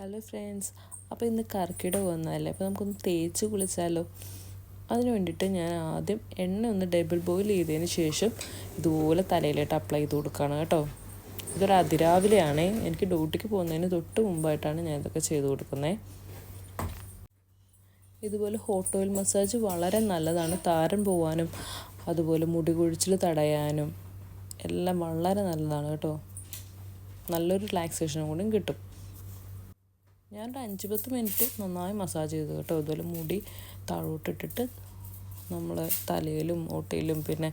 Hello friends അപ്പോൾ ഇന്ന് കർക്കിടക വന്നതല്ലേ അപ്പോൾ നമുക്കൊന്ന് തേച്ച് കുളിച്ചാലോ? അതിന് വേണ്ടിയിട്ട് ഞാൻ ആദ്യം എണ്ണ ഒന്ന് ഡബിൾ ബോയിൽ ചെയ്തതിന് ശേഷം ഇതുപോലെ തലയിലോട്ട് അപ്ലൈ ചെയ്ത് കൊടുക്കുകയാണ് കേട്ടോ. ഇതൊരു അതിരാവിലെയാണ്. എനിക്ക് ഡ്യൂട്ടിക്ക് പോകുന്നതിന് തൊട്ട് മുമ്പായിട്ടാണ് ഞാൻ ഇതൊക്കെ ചെയ്ത് കൊടുക്കുന്നത് ഇതുപോലെ ഹോട്ട് ഓയിൽ മസാജ് വളരെ നല്ലതാണ്. താരം പോവാനും അതുപോലെ മുടി കൊഴിച്ചിൽ തടയാനും എല്ലാം വളരെ നല്ലതാണ് കേട്ടോ. നല്ലൊരു റിലാക്സേഷനും കൂടിയും കിട്ടും. ഞാൻ ഒരു അഞ്ച് പത്ത് മിനിറ്റ് നന്നായി മസാജ് ചെയ്തു കേട്ടോ. അതുപോലെ മുടി താഴോട്ടിട്ടിട്ട് നമ്മൾ തലയിലും ഓട്ടയിലും പിന്നെ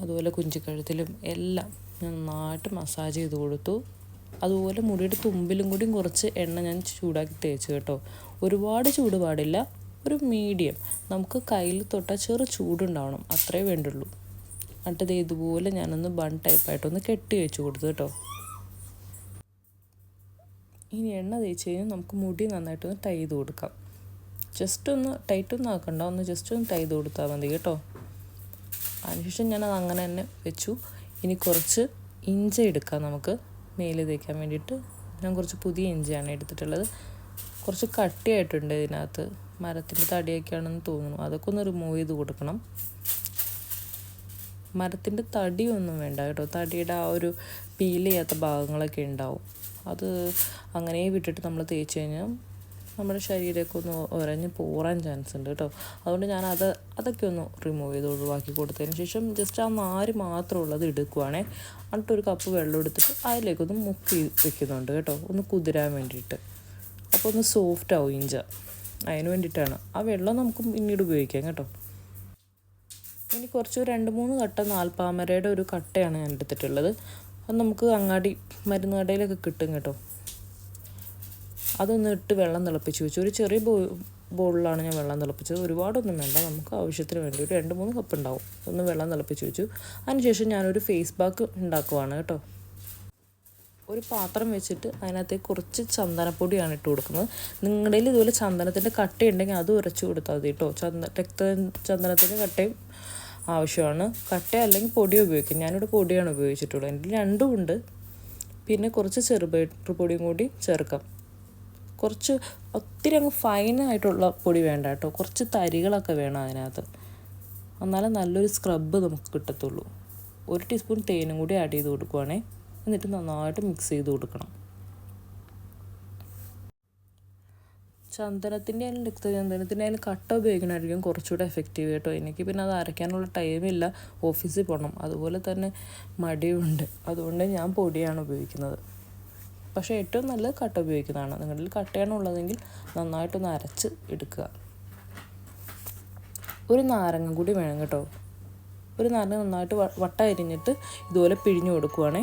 അതുപോലെ കുഞ്ചിക്കഴുത്തിലും എല്ലാം നന്നായിട്ട് മസാജ് ചെയ്ത് കൊടുത്തു. അതുപോലെ മുടിയുടെ തുമ്പിലും കൂടിയും കുറച്ച് എണ്ണ ഞാൻ ചൂടാക്കി തേച്ചു കേട്ടോ. ഒരുപാട് ചൂട് പാടില്ല ഒരു മീഡിയം നമുക്ക് കയ്യിൽ തൊട്ടാൽ ചെറു ചൂടുണ്ടാവണം അത്രേ വേണ്ടുള്ളൂ. എന്നിട്ട് ഇതുപോലെ ഞാനൊന്ന് ബൺ ടൈപ്പായിട്ടൊന്ന് കെട്ടി വെച്ച് കൊടുത്തു കേട്ടോ. ഇനി എണ്ണ തേച്ച് കഴിഞ്ഞാൽ നമുക്ക് മുടി നന്നായിട്ടൊന്ന് ടൈ ചെയ്ത് കൊടുക്കാം. ജസ്റ്റ് ഒന്ന് ടൈറ്റ് ഒന്നും ആക്കണ്ട. ഒന്ന് ജസ്റ്റ് ഒന്ന് ടൈ ചെയ്ത് കൊടുത്താൽ മതി കേട്ടോ. അതിനുശേഷം ഞാനത് അങ്ങനെ തന്നെ വെച്ചു. ഇനി കുറച്ച് ഇഞ്ച എടുക്കാം നമുക്ക്. മേൽ തേക്കാൻ വേണ്ടിയിട്ട്. ഞാൻ കുറച്ച് പുതിയ ഇഞ്ചിയാണ് എടുത്തിട്ടുള്ളത്. കുറച്ച് കട്ടിയായിട്ടുണ്ട് ഇതിനകത്ത്. മരത്തിന്റെ തടിയൊക്കെയാണെന്ന് തോന്നുന്നു. അതൊക്കെ ഒന്ന് റിമൂവ് ചെയ്ത് കൊടുക്കണം. മരത്തിന്റെ തടിയൊന്നും വേണ്ട കേട്ടോ. തടിയുടെ ആ ഒരു പീൽ ചെയ്യാത്ത ഭാഗങ്ങളൊക്കെ ഉണ്ടാവും. അത് അങ്ങനെ വിട്ടിട്ട് നമ്മൾ തേച്ച് കഴിഞ്ഞാൽ നമ്മുടെ ശരീരമൊക്കെ ഒന്ന് ഉരഞ്ഞ് പോറാൻ ചാൻസ് ഉണ്ട് കേട്ടോ. അതുകൊണ്ട് ഞാൻ അത് അതൊക്കെ ഒന്ന് റിമൂവ് ചെയ്ത് ഒഴിവാക്കി കൊടുത്തതിന് ശേഷം ജസ്റ്റ് ആ നാര് മാത്രമുള്ളത് എടുക്കുവാണേ. എന്നിട്ട് ഒരു കപ്പ് വെള്ളം എടുത്തിട്ട് അതിലേക്കൊന്ന് മുക്കി വെക്കുന്നുണ്ട് കേട്ടോ. ഒന്ന് കുതിരാൻ വേണ്ടിയിട്ട്. അപ്പോൾ ഒന്ന് സോഫ്റ്റ് ആവും ഇഞ്ച അതിന് വേണ്ടിയിട്ടാണ്. ആ വെള്ളം നമുക്ക് പിന്നീട് ഉപയോഗിക്കാം കേട്ടോ. ഇനി കുറച്ച് രണ്ട് മൂന്ന് കട്ട നാൽപ്പാമരയുടെ ഒരു കട്ടയാണ് ഞാൻ എടുത്തിട്ടുള്ളത്. അത് നമുക്ക് അങ്ങാടി മരുന്ന് കടയിലൊക്കെ കിട്ടും കേട്ടോ. അതൊന്ന് ഇട്ട് വെള്ളം തിളപ്പിച്ച് വെച്ചു. ഒരു ചെറിയ ബോ ബോളിലാണ് ഞാൻ വെള്ളം തിളപ്പിച്ചത്. ഒരുപാടൊന്നും വേണ്ട. നമുക്ക് ആവശ്യത്തിന് വേണ്ടി ഒരു രണ്ട് മൂന്ന് കപ്പ് ഉണ്ടാവും. ഒന്ന് വെള്ളം തിളപ്പിച്ച് വെച്ചു. അതിനുശേഷം ഞാനൊരു ഫേസ് പാക്ക് ഉണ്ടാക്കുവാണ് കേട്ടോ. ഒരു പാത്രം വെച്ചിട്ട് അതിനകത്തേക്ക് കുറച്ച് ചന്ദനപ്പൊടിയാണ് ഇട്ട് കൊടുക്കുന്നത്. നിങ്ങളുടെ ഇതുപോലെ ചന്ദനത്തിന്റെ കട്ടയുണ്ടെങ്കിൽ അത് ഉരച്ച് കൊടുത്താൽ മതി കേട്ടോ. ചന്ദ രക്ത ചന്ദനത്തിന്റെ കട്ടയും ആവശ്യമാണ്. കട്ട അല്ലെങ്കിൽ പൊടി ഉപയോഗിക്കും. ഞാനിവിടെ പൊടിയാണ് ഉപയോഗിച്ചിട്ടുള്ളത്. എന്റെ രണ്ടും ഉണ്ട്. പിന്നെ കുറച്ച് ചെറുപയർ പൊടിയും കൂടി ചേർക്കാം. കുറച്ച് ഒത്തിരി അങ്ങ് ഫൈനായിട്ടുള്ള പൊടി വേണ്ട കേട്ടോ. കുറച്ച് തരികളൊക്കെ വേണം അതിനകത്ത്. എന്നാലും നല്ലൊരു സ്ക്രബ്ബ് നമുക്ക് കിട്ടത്തുള്ളൂ. ഒരു ടീസ്പൂൺ തേനും കൂടി ആഡ് ചെയ്ത് കൊടുക്കുവാണേ. എന്നിട്ട് നന്നായിട്ട് മിക്സ് ചെയ്ത് കൊടുക്കണം. ചന്ദനത്തിന്റെ ആയാലും രക്തചന്ദനത്തിന്റെ ആയാലും കട്ട ഉപയോഗിക്കണമായിരിക്കും കുറച്ചുകൂടെ എഫക്റ്റീവ് കേട്ടോ. എനിക്ക് പിന്നെ അത് അരയ്ക്കാനുള്ള ടൈമില്ല ഓഫീസിൽ പോകണം അതുപോലെ തന്നെ മടിയുണ്ട്. അതുകൊണ്ട് ഞാൻ പൊടിയാണ് ഉപയോഗിക്കുന്നത്. പക്ഷേ ഏറ്റവും നല്ലത് കട്ട ഉപയോഗിക്കുന്നതാണ്. നിങ്ങളിൽ കട്ടയാണ് ഉള്ളതെങ്കിൽ നന്നായിട്ടൊന്ന് അരച്ച് എടുക്കുക. ഒരു നാരങ്ങ കൂടി വേണം കേട്ടോ. ഒരു നാരങ്ങ നന്നായിട്ട് വട്ട അരിഞ്ഞിട്ട് ഇതുപോലെ പിഴിഞ്ഞു കൊടുക്കുവാണേ.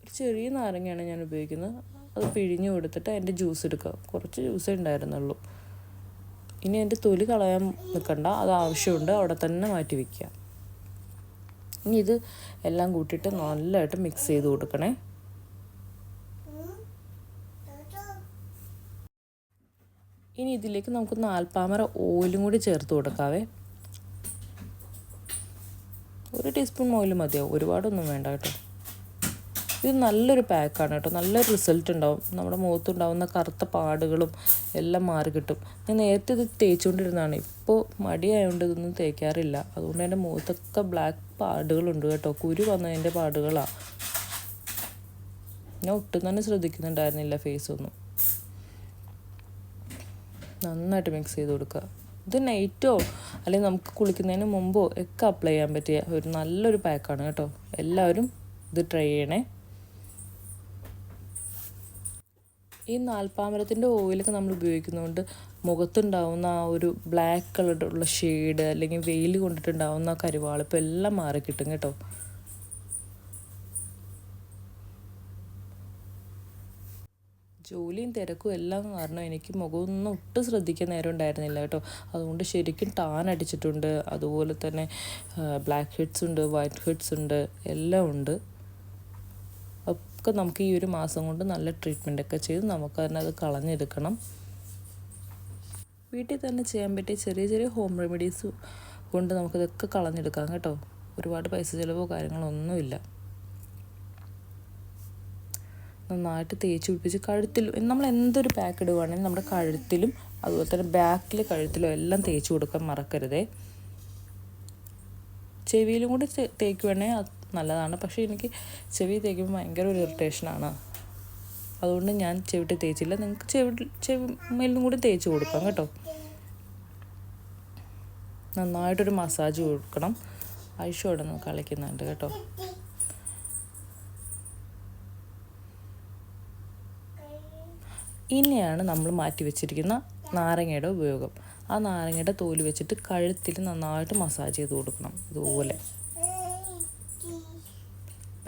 ഒരു ചെറിയ നാരങ്ങയാണ് ഞാൻ ഉപയോഗിക്കുന്നത്. അത് പിഴിഞ്ഞു കൊടുത്തിട്ട് അതിന്റെ ജ്യൂസ് എടുക്കുക. കുറച്ച് ജ്യൂസ് ഉണ്ടായിരുന്നുള്ളൂ. ഇനി എന്റെ തൊലി കളയാൻ നിൽക്കണ്ട. അത് ആവശ്യമുണ്ട്. അവിടെ തന്നെ മാറ്റി വയ്ക്കുക ഇനി ഇത് എല്ലാം കൂട്ടിയിട്ട് നല്ലതായിട്ട് മിക്സ് ചെയ്ത് കൊടുക്കണേ. ഇനി ഇതിലേക്ക് നമുക്ക് നാൽപ്പാമര ഓയിലും കൂടി ചേർത്ത് കൊടുക്കാവേ. ഒരു ടീസ്പൂൺ ഓയിൽ മതിയാവും. ഒരുപാടൊന്നും വേണ്ട കേട്ടോ. ഇത് നല്ലൊരു പാക്കാണ് കേട്ടോ. നല്ലൊരു റിസൾട്ട് ഉണ്ടാവും. നമ്മുടെ മുഖത്തുണ്ടാവുന്ന കറുത്ത പാടുകളും എല്ലാം മാറി കിട്ടും. ഞാൻ നേരത്തെ ഇത് തേച്ചുകൊണ്ടിരുന്നതാണ്. ഇപ്പോൾ മടിയായതുകൊണ്ട് ഇതൊന്നും തേക്കാറില്ല. അതുകൊണ്ട് എന്റെ മുഖത്തൊക്കെ ബ്ലാക്ക് പാടുകളുണ്ട് കേട്ടോ. കുരു വന്നതിന്റെ പാടുകളാണ് ഞാൻ ഒട്ടും തന്നെ ശ്രദ്ധിക്കുന്നുണ്ടായിരുന്നില്ല ഫേസ് ഒന്നും. നന്നായിട്ട് മിക്സ് ചെയ്ത് കൊടുക്കുക. ഇത് നൈറ്റോ അല്ലെങ്കിൽ നമുക്ക് കുളിക്കുന്നതിന് മുമ്പോ ഒക്കെ അപ്ലൈ ചെയ്യാൻ പറ്റിയ ഒരു നല്ലൊരു പാക്കാണ് കേട്ടോ. എല്ലാവരും ഇത് ട്രൈ ചെയ്യണേ. ഈ നാൽപ്പാമരത്തിന്റെ ഓയിലൊക്കെ നമ്മൾ ഉപയോഗിക്കുന്നതുകൊണ്ട് മുഖത്തുണ്ടാവുന്ന ആ ഒരു ബ്ലാക്ക് കളറുള്ള ഷെയ്ഡ് അല്ലെങ്കിൽ വെയിൽ കൊണ്ടിട്ടുണ്ടാവുന്ന കരുവാളിപ്പ് എല്ലാം മാറി കിട്ടും കേട്ടോ. ജോലിയും തിരക്കും എല്ലാം കാരണം എനിക്ക് മുഖമൊന്നും ഒട്ടും ശ്രദ്ധിക്കാൻ നേരം ഉണ്ടായിരുന്നില്ല കേട്ടോ. അതുകൊണ്ട് ശരിക്കും ടാൻ അടിച്ചിട്ടുണ്ട്. അതുപോലെ തന്നെ ബ്ലാക്ക് ഹെഡ്സ് ഉണ്ട് വൈറ്റ് ഹെഡ്സ് ഉണ്ട് എല്ലാം ഉണ്ട്. ഒക്കെ നമുക്ക് ഈ ഒരു മാസം കൊണ്ട് നല്ല ട്രീറ്റ്മെന്റ് ഒക്കെ ചെയ്ത് നമുക്ക് തന്നെ അത് കളഞ്ഞെടുക്കണം. വീട്ടിൽ തന്നെ ചെയ്യാൻ പറ്റിയ ചെറിയ ചെറിയ ഹോം റെമഡീസ് കൊണ്ട് നമുക്കിതൊക്കെ കളഞ്ഞെടുക്കാം കേട്ടോ. ഒരുപാട് പൈസ ചിലവോ കാര്യങ്ങളൊന്നുമില്ല നന്നായിട്ട് തേച്ച് പിടിപ്പിച്ച് കഴുത്തിൽ നമ്മൾ എന്തൊരു പാക്ക് ഇടുകയാണെങ്കിലും നമ്മുടെ കഴുത്തിലും അതുപോലെ തന്നെ ബാക്കിൽ കഴുത്തിലും എല്ലാം തേച്ച് കൊടുക്കാൻ മറക്കരുതേ. ചെവിയിലും കൂടി തേക്കുവാണെങ്കിൽ നല്ലതാണ്. പക്ഷേ എനിക്ക് ചെവി തേക്കുമ്പോൾ ഭയങ്കര ഒരു ഇറിറ്റേഷനാണ്. അതുകൊണ്ട് ഞാൻ ചെവിട്ട് തേച്ചില്ല. നിങ്ങൾക്ക് ചെവി ചെവി മേലും കൂടി തേച്ച് കൊടുക്കാം കേട്ടോ. നന്നായിട്ടൊരു മസാജ് കൊടുക്കണം. ഐഷോ ഇവിടെ നിന്ന് കളിക്കുന്നുണ്ട് കേട്ടോ. ഇനിയാണ് നമ്മൾ മാറ്റി വെച്ചിരിക്കുന്ന നാരങ്ങയുടെ ഉപയോഗം. ആ നാരങ്ങയുടെ തോൽ വെച്ചിട്ട് കഴുത്തിൽ നന്നായിട്ട് മസാജ് ചെയ്ത് കൊടുക്കണം ഇതുപോലെ.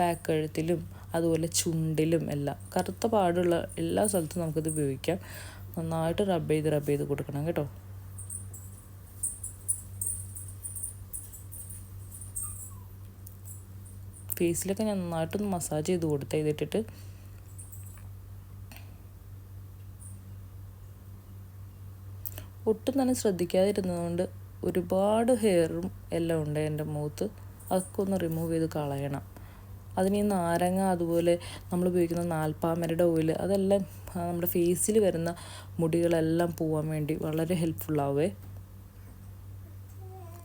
ബാക്ക് കഴുത്തിലും അതുപോലെ ചുണ്ടിലും എല്ലാം കറുത്ത പാടുള്ള എല്ലാ സ്ഥലത്തും നമുക്കിത് ഉപയോഗിക്കാം. നന്നായിട്ട് റബ്ബ് ചെയ്ത് റബ്ബ് ചെയ്ത് കൊടുക്കണം കേട്ടോ. ഫേസിലൊക്കെ ഞാൻ നന്നായിട്ടൊന്ന് മസാജ് ചെയ്ത് കൊടുത്ത് ചെയ്തിട്ടിട്ട് ഒട്ടും തന്നെ ശ്രദ്ധിക്കാതിരുന്നതുകൊണ്ട് ഒരുപാട് ഹെയറും എല്ലാം ഉണ്ട് എന്റെ മൂത്ത് അതൊക്കെ ഒന്ന് റിമൂവ് ചെയ്ത് കളയണം. അതിന് നാരങ്ങ അതുപോലെ നമ്മൾ ഉപയോഗിക്കുന്ന നാൽപ്പാമരയുടെ ഓയിൽ അതെല്ലാം നമ്മുടെ ഫേസിൽ വരുന്ന മുടികളെല്ലാം പോവാൻ വേണ്ടി വളരെ ഹെൽപ്ഫുള്ളാവേ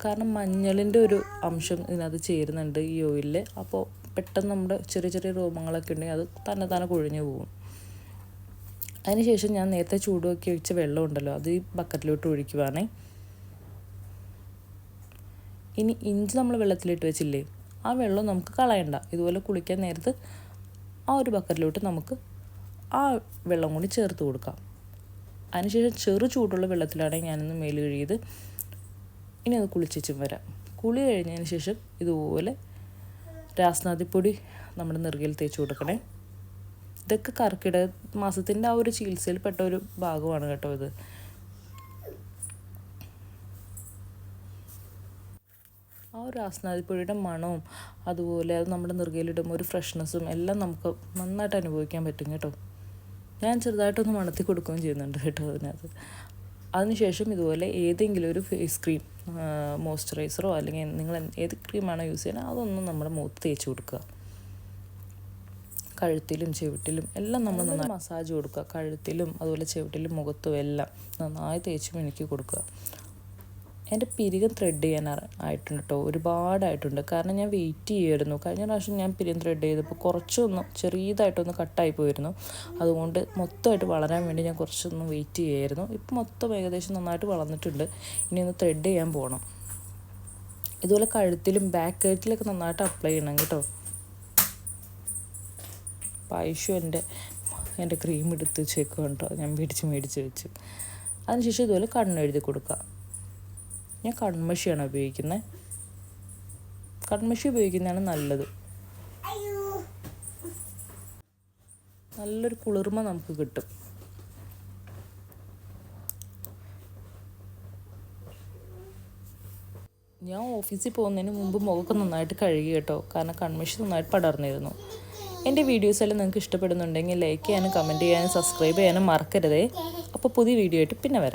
കാരണം മഞ്ഞളിന്റെ ഒരു അംശം ഇതിനകത്ത് ചേരുന്നുണ്ട് ഈ ഓയിലിൽ അപ്പോൾ പെട്ടെന്ന് നമ്മുടെ ചെറിയ ചെറിയ രോമങ്ങളൊക്കെ ഉണ്ടെങ്കിൽ അത് തന്നെ തന്നെ കൊഴിഞ്ഞു പോകും. അതിനുശേഷം ഞാൻ നേരത്തെ ചൂടുവൊക്കെ ഒഴിച്ച വെള്ളം ഉണ്ടല്ലോ അത് ഈ ബക്കറ്റിലോട്ട് ഒഴിക്കുവാണേ. ഇനി ഇഞ്ചി നമ്മൾ വെള്ളത്തിലിട്ട് വെച്ചില്ലേ ആ വെള്ളം നമുക്ക് കളയണ്ട. ഇതുപോലെ കുളിക്കാൻ നേരത്ത് ആ ഒരു ബക്കറ്റിലോട്ട് നമുക്ക് ആ വെള്ളം കൂടി ചേർത്ത് കൊടുക്കാം. അതിനുശേഷം ചെറു ചൂടുള്ള വെള്ളത്തിലാണ് ഞാനൊന്ന് മേൽ കഴുകിയത്. ഇനി അത് കുളിച്ചും വരാം. കുളി കഴിഞ്ഞതിന് ശേഷം ഇതുപോലെ രാസ്നാദിപ്പൊടി നമ്മുടെ നെറുകയിൽ തേച്ച് കൊടുക്കണേ. ഇതൊക്കെ കർക്കിടക മാസത്തിന്റെ ആ ഒരു ചികിത്സയിൽപ്പെട്ട ഒരു ഭാഗമാണ് കേട്ടോ ഇത്. ഒരു ആസ്നാദിപ്പുഴയുടെ മണവും അതുപോലെ അത് നമ്മുടെ നെറുകയിലിടുമ്പോൾ ഒരു ഫ്രഷ്നെസ്സും എല്ലാം നമുക്ക് നന്നായിട്ട് അനുഭവിക്കാൻ പറ്റും കേട്ടോ. ഞാൻ ചെറുതായിട്ടൊന്ന് മണത്തി കൊടുക്കുകയും ചെയ്യുന്നുണ്ട് കേട്ടോ അതിനകത്ത്. അതിനുശേഷം ഇതുപോലെ ഏതെങ്കിലും ഒരു ഫേസ് ക്രീം മോയ്സ്ചറൈസറോ അല്ലെങ്കിൽ നിങ്ങൾ ഏത് ക്രീമാണോ യൂസ് ചെയ്യുന്നത് അതൊന്നും നമ്മുടെ മുഖത്ത് തേച്ച് കൊടുക്കുക. കഴുത്തിലും ചെവിട്ടിലും എല്ലാം നമ്മൾ നന്നായി മസാജ് കൊടുക്കുക. കഴുത്തിലും അതുപോലെ ചെവിട്ടിലും മുഖത്തും എല്ലാം നന്നായി തേച്ച് മിനുക്കി കൊടുക്കുക. എന്റെ പിരികം ത്രെഡ് ചെയ്യാൻ ആയിട്ടുണ്ട് കേട്ടോ ഒരുപാടായിട്ടുണ്ട്. കാരണം ഞാൻ വെയിറ്റ് ചെയ്യുമായിരുന്നു കഴിഞ്ഞ പ്രാവശ്യം ഞാൻ പിരികം ത്രെഡ് ചെയ്തപ്പോൾ കുറച്ചൊന്ന് ചെറിയതായിട്ടൊന്ന് കട്ടായി പോയിരുന്നു. അതുകൊണ്ട് മൊത്തമായിട്ട് വളരാൻ വേണ്ടി ഞാൻ കുറച്ചൊന്ന് വെയിറ്റ് ചെയ്യായിരുന്നു ഇപ്പം മൊത്തം ഏകദേശം നന്നായിട്ട് വളർന്നിട്ടുണ്ട്. ഇനി ഒന്ന് ത്രെഡ് ചെയ്യാൻ പോകണം ഇതുപോലെ കഴുത്തിലും ബാക്ക് കഴുത്തിലൊക്കെ നന്നായിട്ട് അപ്ലൈ ചെയ്യണം കേട്ടോ. പായഷു എന്റെ എന്റെ ക്രീം എടുത്ത് വെച്ചേക്കും കേട്ടോ ഞാൻ മേടിച്ച് മേടിച്ച് വെച്ചു. അതിനുശേഷം ഇതുപോലെ കണ്ണെഴുതി കൊടുക്കുക ഞാൻ കൺമഷിയാണ് ഉപയോഗിക്കുന്നത്. കൺമഷി ഉപയോഗിക്കുന്നതാണ് നല്ലത്. നല്ലൊരു കുളിർമ നമുക്ക് കിട്ടും. ഞാൻ ഓഫീസിൽ പോകുന്നതിന് മുമ്പ് മുഖമൊക്കെ നന്നായിട്ട് കഴുകി കേട്ടോ. കാരണം കൺമഷി നന്നായിട്ട് പടർന്നിരുന്നു. എന്റെ വീഡിയോസ് എല്ലാം നിങ്ങൾക്ക് ഇഷ്ടപ്പെടുന്നുണ്ടെങ്കിൽ ലൈക്ക് ചെയ്യാനും കമന്റ് ചെയ്യാനും സബ്സ്ക്രൈബ് ചെയ്യാനും മറക്കരുതേ. അപ്പോൾ പുതിയ വീഡിയോ ആയിട്ട് പിന്നെ വരാം.